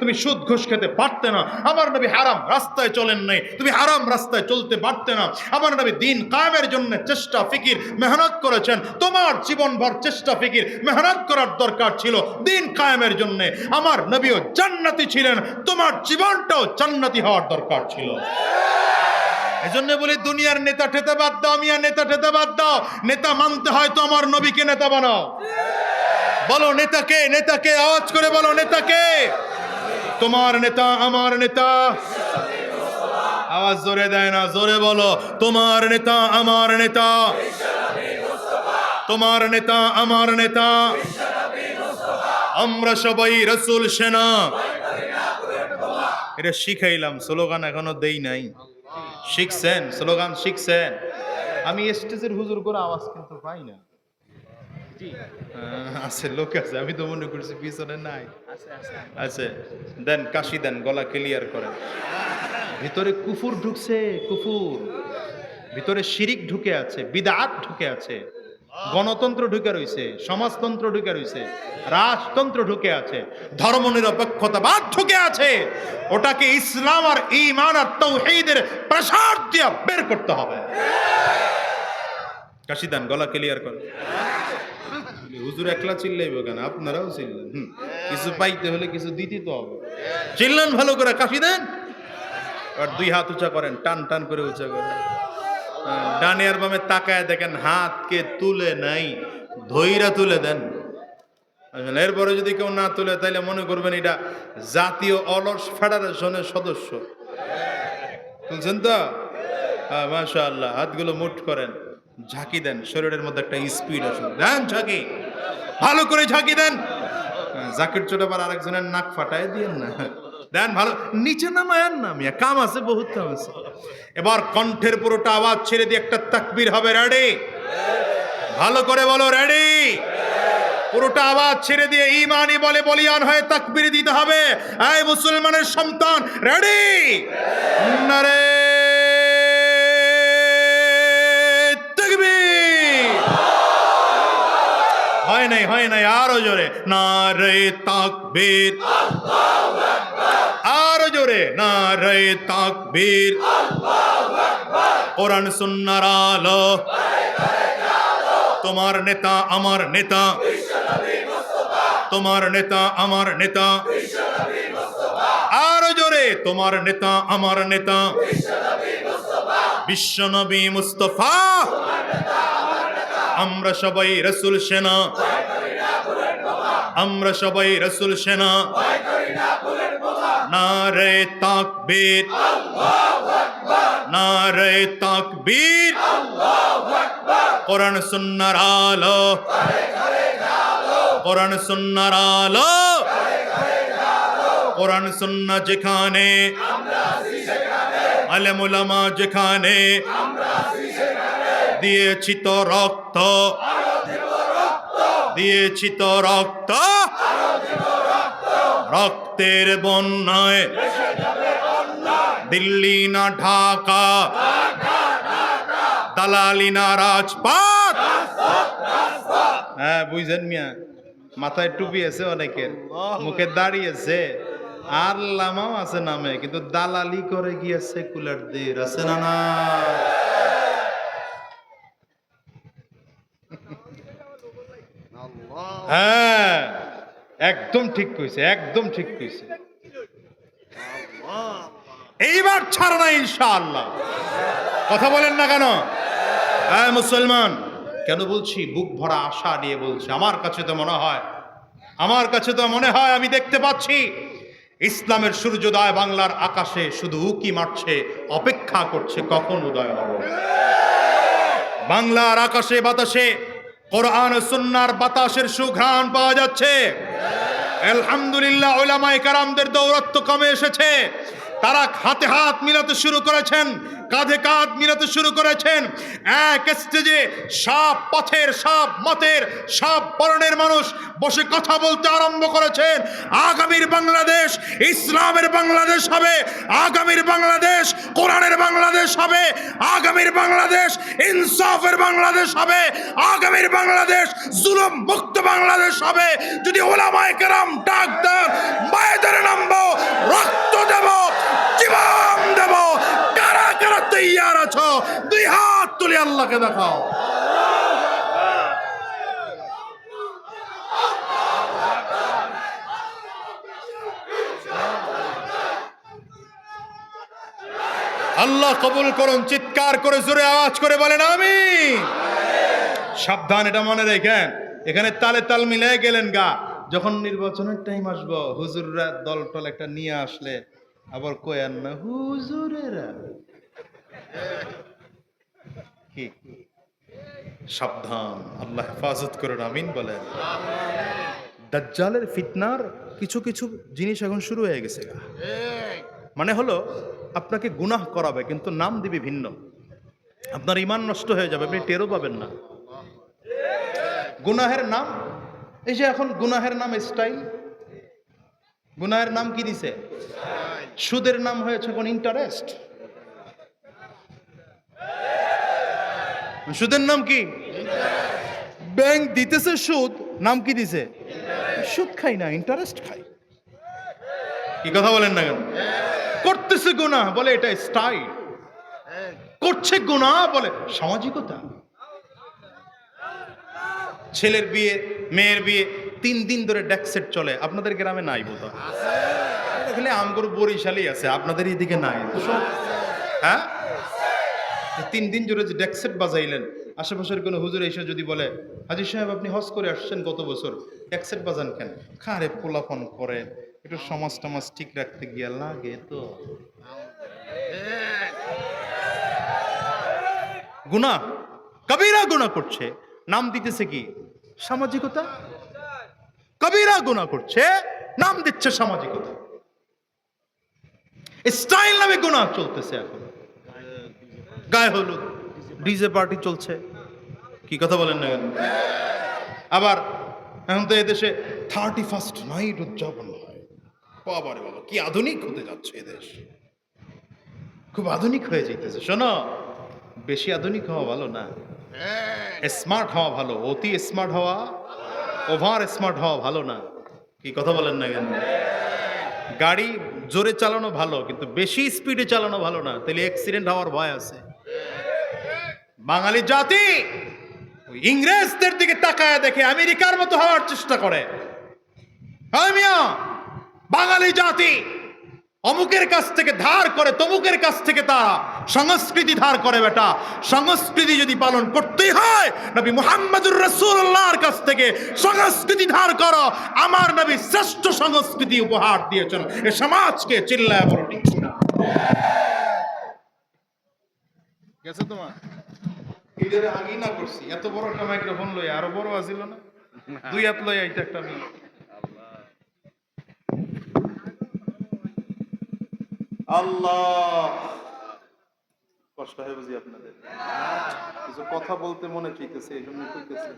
তুমি সুদ ঘুষ খেতে পারতে না। আমার নবী হারাম রাস্তায় চলেন নাই। তুমি হারাম রাস্তায় চলতে পারতে না। আমার নবী দিন কায়েমের জন্য চেষ্টা, ফিকির, মেহনত করেছেন। তোমার জীবনভর চেষ্টা, ফিকির, মেহনত করার দরকার ছিল দিন কায়েমের জন্য। আমার নবীও জান্নাতি ছিলেন। তোমার জীবনটাও জান্নাতি হওয়ার দরকার ছিল। এজন্য বলি, দুনিয়ার নেতা ঠেতে বাদ দাও, মিয়া, নেতা ঠেতে বাদ দাও। নেতা মানতে হয় তো আমার নবীকে নেতা বানাও। বলো নেতাকে নেতাকে, আওয়াজ করে বলো নেতাকে। তোমার নেতা, আমার নেতা। আওয়াজ জোরে দেয় না, জোরে বলো। তোমার নেতা, আমার নেতা। তোমার নেতা, আমার নেতা। আমরা সবাই রসুল, সেনা। এটা শিখাইলাম, স্লোগান এখনও দেই নাই। শিখছেন, স্লোগান শিখছেন। আমি স্টেজের হুজুর করে আওয়াজ কিন্তু পাই না। আছে লোক আছে আমি তো মনে করছি পিছনে নাই। আছে দেন কাশি দেন গলা ক্লিয়ার করেন। ভিতরে কুফুর ঢুকছে কুফুর। ভিতরে শিরিক ঢুকে আছে বিদাত ঢুকে আছে। গণতন্ত্র ঢুকে রয়েছে সমাজতন্ত্র ঢুকে রয়েছে রাজতন্ত্র ঢুকে আছে ধর্ম ধর্মনিরপেক্ষতাবাদ ঢুকে আছে। ওটাকে ইসলাম আর ইমান আর তৌহিদের প্রসার দিয়ে বের করতে হবে। কাশি দেন গলা ক্লিয়ার করেন হুজুর একলা চিল্লাইব কেন? আপনারাও চিল্লেন। কিছু পাইতে হলে কিছু দিতে তো হবে। চিল্লান ভালো করে কাশি দেন? আর দুই হাত উঁচা করেন টান টান করে উঁচা করেন। আহ, ডানে আর বামে তাকায় দেখেন হাতকে তুলে নাই ধৈরা তুলে দেন। এরপরে যদি কেউ না তুলে তাইলে মনে করবেন এটা জাতীয় অলস ফেডারেশনের সদস্য। তুলছেন তো? হ্যাঁ মাশা আল্লাহ হাতগুলো মুঠ করেন। ঝাঁকি দেন শরীরের মধ্যে একটা স্পিড আসুন দেন ঝাঁকি। ভালো করে ঝাঁকি দেন। হ্যাঁ, জাকির চোট আবার আরেকজনের নাক ফাটায় দিয়েন না। দেন ভালো নিচে নামায়েন না মিয়া কাম আছে বহুত কাম আছে। এবার কণ্ঠের পুরোটা আওয়াজ ছেড়ে দিয়ে একটা তাকবীর হবে রেডি ভালো করে বলো রেডি পুরোটা আওয়াজ ছেড়ে দিয়ে ইমানি বলে বলিয়ান হয়ে তাকবীর দিতে হবে। এই মুসলমানের সন্তান রেডি নারে নাই হয় নাই আরও জোরে। নারে তাকবীর। আরও জোরে, নারে তাকবীর। কোরআন, সুন্নার আলো। তোমার নেতা, আমার নেতা। তোমার নেতা, আমার নেতা। আরও জোরে, তোমার নেতা, আমার নেতা। বিশ্বনবী মুস্তফা। আমরা সবাই রসুল সেনা। আমরা সবাই রসুল সেনা। নারে তাকবীর। নারে তাকবীর। কোরআন সুন্নার আলো। কোরআন সুন্নার আলো। কোরআন সুন্না যেখানে। আলেমুলামা যেখানে। দিয়েছি তো রক্ত। দিয়েছি তো রক্ত। রক্তের বন্যায় দিল্লি না ঢাকা, দালালি না রাজপাত হ্যাঁ বুঝছেন মিয়া, মাথায় টুপি আছে অনেকের, মুখে দাড়ি আছে। আর লামাও আছে নামে, কিন্তু দালালি করে গিয়ে সেকুলারদের আছে না না হ্যাঁ একদম ঠিক কইছে, একদম ঠিক কইছে। এইবার ছাড় না ইনশাআল্লাহ। কথা বলেন না কেন? হ্যাঁ মুসলমান, কেন বলছি বুক ভরা আশা নিয়ে বলছি? আমার কাছে তো মনে হয়, আমার কাছে তো মনে হয় আমি দেখতে পাচ্ছি, ইসলামের সূর্যোদয় বাংলার আকাশে শুধু উকি মারছে, অপেক্ষা করছে কখন উদয় হবে। বাংলার আকাশে বাতাসে কোরআন সুন্নার বাতাসের সুঘ্রাণ পাওয়া যাচ্ছে। আলহামদুলিল্লাহ ওলামাই কারামদের দৌরত্ব কমে এসেছে। তারা হাতে হাত মিলাতে শুরু করেছেন, কাঁধে কাঁধ মিলাতে শুরু করেছেন। এক স্টেজে সব পথের, সব মতের, সব বর্ণের মানুষ বসে কথা বলতে আরম্ভ করেছেন। আগামীর বাংলাদেশ ইসলামের বাংলাদেশ হবে, আগামীর বাংলাদেশ কোরআনের বাংলাদেশ হবে, আগামীর বাংলাদেশ ইনসাফের বাংলাদেশ হবে, আগামীর বাংলাদেশ জুলুম মুক্ত বাংলাদেশ হবে। যদি ওলামায়ে কেরাম ডাক দেন, মায়েদের তৈয়ার আছো। দুই হাত তুলে আল্লাহকে দেখাও। আল্লাহ কবুল করুন, চিৎকার করে, জোরে আওয়াজ করে বলেন আমি সাবধান, এটা মনে রেখেন। এখানে তালে তাল মিলাই গেলেন গা। যখন নির্বাচনের টাইম আসব, হুজুররা দল টল একটা নিয়ে আসলে, আবার কয়ান না, হুজুরেরা। কি? সাবধান, আল্লাহ হেফাজত করুন, আমিন বলেন। দাজ্জালের ফিতনার কিছু কিছু জিনিস এখন শুরু হয়ে গেছে মানে হলো, আপনাকে গুনাহ করাবে, কিন্তু নাম দিবে ভিন্ন। আপনার ইমান নষ্ট হয়ে যাবে, আপনি টেরও পাবেন না। গুনাহের নাম, এই যে এখন গুনাহের নাম স্টাইল, গুনাহের নাম কি দিছে? সুদের নাম হয়েছে কোন ইন্টারেস্ট? সুদের নাম কি? ব্যাংক দিতেছে সুদ নাম কি দিছে? সুদ খাই না ইন্টারেস্ট খাই। কি কথা বলেন না কেন? করতেছে গুনাহ বলে এটা স্টাইল করছে গুনাহ বলে সামাজিকতা। ছেলের বিয়ে মেয়ের বিয়ে তিন দিন ধরে ডেকসেট চলে। আপনাদের গ্রামে নাই বোধ এখানে আমগর বরিশালই আছে আপনাদের এদিকে নাই। হ্যাঁ? তিন দিন জুড়ে যে ডেকসেট বাজাইলেন, আশেপাশের কোনো হুজুর এসে যদি বলে হাজির সাহেব, আপনি হজ করে আসছেন গত বছর ডেকসেট বাজান কেন? খারে পোলাপন করে একটু সমাজ টমাজ ঠিক রাখতে গিয়া লাগে তো। গুনা কবিরা গুণা করছে। নাম দিতেছে কি? সামাজিকতা? কবিরা গুণা করছে, নাম দিচ্ছে সামাজিকতা। স্টাইল নামে গুণা চলতেছে এখন। গায়ে হলুদ। ডিজে পার্টি চলছে। কি কথা বলেন না কেন? আবার এখন তো এদেশে থার্টি ফার্স্ট নাইট উদযাপন হয়। বাবা রে বাবা, কি আধুনিক হতে যাচ্ছে এদেশ খুব আধুনিক হয়ে যেতেছে শোনো, বেশি আধুনিক হওয়া ভালো না। স্মার্ট হওয়া ভালো, অতি স্মার্ট হওয়া, ওভার স্মার্ট হওয়া ভালো না। কি কথা বলেন না কেন? গাড়ি জোরে চালানো ভালো, কিন্তু বেশি স্পিডে চালানো ভালো না। তাহলে অ্যাক্সিডেন্ট হওয়ার ভয় আছে। বাঙালি জাতি ইংরেজদের দিকে তাকায় দেখে আমেরিকার মতো হওয়ার চেষ্টা করে। বাঙালি জাতি অমুকের কাছ থেকে ধার করে, তমুকের কাছ থেকে তারা সংস্কৃতি ধার করে বেটা। সংস্কৃতি যদি পালন করতেই হয়, নবী মুহাম্মদুর রসুল্লাহর কাছ থেকে সংস্কৃতি ধার করো। আমার নবী শ্রেষ্ঠ সংস্কৃতি উপহার দিয়েছেন। এ সমাজকে চিল্লায় ঠিক না গেছে তোমার? এদের আগেই না করছি। এত বড় একটা মাইক্রোফোন লই আরও বড় আছিল না? দুই হাত লই আইতে একটা আমি আল্লাহ। কষ্ট হয় বুঝি আপনাদের। কিছু কথা বলতে মনে চাইতেছে এই জন্য কইতেছি।